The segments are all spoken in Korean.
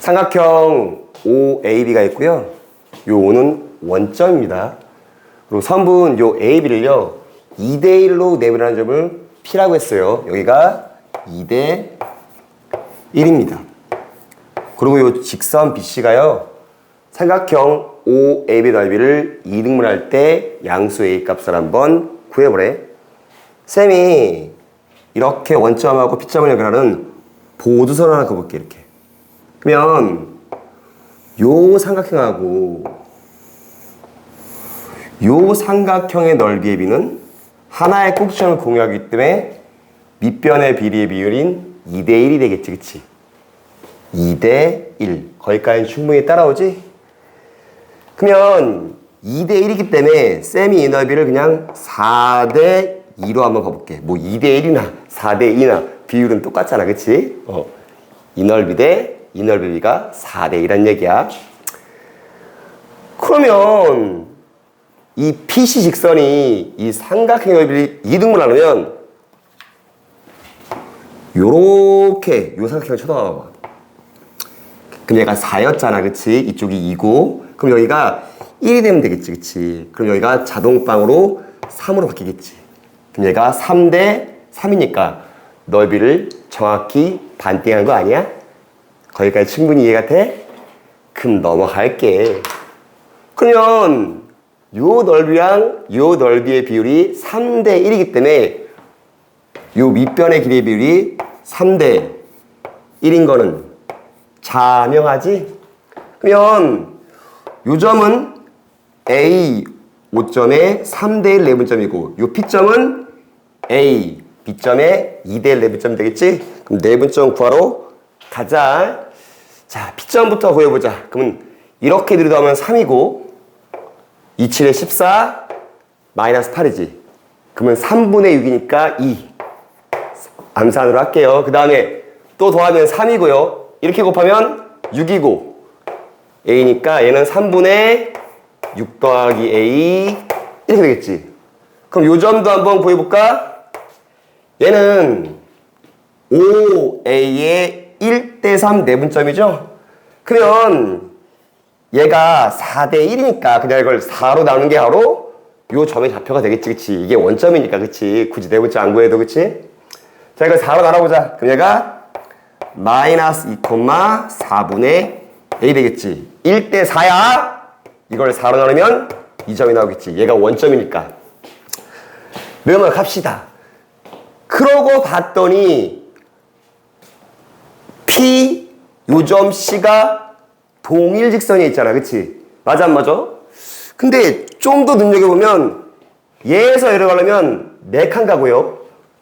삼각형 OAB가 있고요. 요 O는 원점입니다. 그리고 선분 요 AB를요. 2대1로 내분하는 점을 P라고 했어요. 여기가 2대 1입니다. 그리고 요 직선 BC가요. 삼각형 OAB 넓이를 2등분할 때 양수 A 값을 한번 구해보래. 쌤이 이렇게 원점하고 P점을 연결하는 보두선 하나 그어볼게 이렇게. 그러면 요 삼각형하고 요 삼각형의 넓이의 비는 하나의 꼭지점을 공유하기 때문에 밑변의 비리의 비율인 2대 1이 되겠지, 그치? 2대 1. 거기까지 충분히 따라오지? 그러면 2대 1이기 때문에 쌤이 이 넓이를 그냥 4대 2로 한번 봐볼게. 뭐 2대 1이나 4대 2나 비율은 똑같잖아, 그치? 어. 이 넓이 대 이 넓이가 4대 2란 얘기야. 그러면 이 PC 직선이 이 삼각형 넓이를 2등분 나누면 요렇게 요 삼각형을 쳐다봐 봐. 그럼 얘가 4였잖아, 그치? 이쪽이 2고. 그럼 여기가 1이 되면 되겠지, 그치? 그럼 여기가 자동방으로 3으로 바뀌겠지. 그럼 얘가 3대 3이니까 넓이를 정확히 반띵한 거 아니야? 거기까지 충분히 이해가 돼? 그럼 넘어갈게. 그러면 요 넓이랑 요 넓이의 비율이 3대 1이기 때문에 요 밑변의 길이의 비율이 3대 1인 거는 자명하지? 그러면 요 점은 A 5점에 3대 1 내분점이고 요 P점은 A B점에 2대 1 내분점 되겠지? 그럼 내분점 구하러 가자. 자, P점부터 구해보자. 그러면 이렇게 들이더하면 3이고 2, 7에 14 마이너스 8이지. 그러면 3분의 6이니까 2. 암산으로 할게요. 그 다음에 또 더하면 3이고요. 이렇게 곱하면 6이고 A니까 얘는 3분의 6 더하기 A 이렇게 되겠지. 그럼 요 점도 한번 구해볼까? 얘는 5A의 1대3 내분점이죠? 그러면 얘가 4대 1이니까 그냥 이걸 4로 나누는 게 바로 요 점의 좌표가 되겠지, 그치? 이게 원점이니까, 그치? 굳이 내분점 안 구해도, 그치? 자, 이걸 4로 나눠보자. 그럼 얘가 마이너스 2, 4분의 A 되겠지. 1대 4야. 이걸 4로 나누면 이 점이 나오겠지. 얘가 원점이니까. 명을 합시다. 그러고 봤더니 P 요점 C가 동일 직선에 있잖아. 그치? 맞아 안 맞아? 근데 좀 더 눈여겨보면 얘에서 얘로 가려면 4칸 가고요.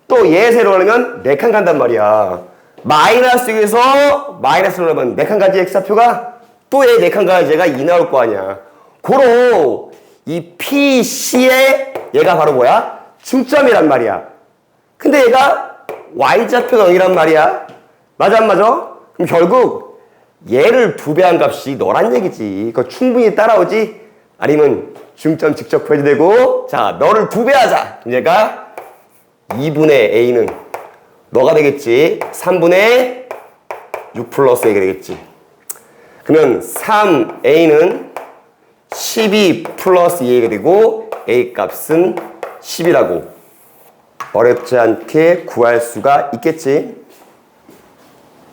또 얘에서 얘로 가려면 4칸 간단 말이야. 마이너스 6에서 마이너스로 가면 4칸 가지 X좌표가 또 얘 4칸 가야지 얘가 2 나올 거 아니야. 고로 이 PC의 얘가 바로 뭐야? 중점이란 말이야. 근데 얘가 Y좌표가 0이란 말이야. 맞아 안 맞아? 그럼 결국 얘를 두 배 한 값이 너란 얘기지. 그거 충분히 따라오지? 아니면 중점 직접 구해도 되고 자 너를 두 배 하자. 얘가 2분의 A는 너가 되겠지. 3분의 6 플러스 A가 되겠지. 그러면 3A는 12 플러스 2A가 되고 A 값은 10이라고 어렵지 않게 구할 수가 있겠지.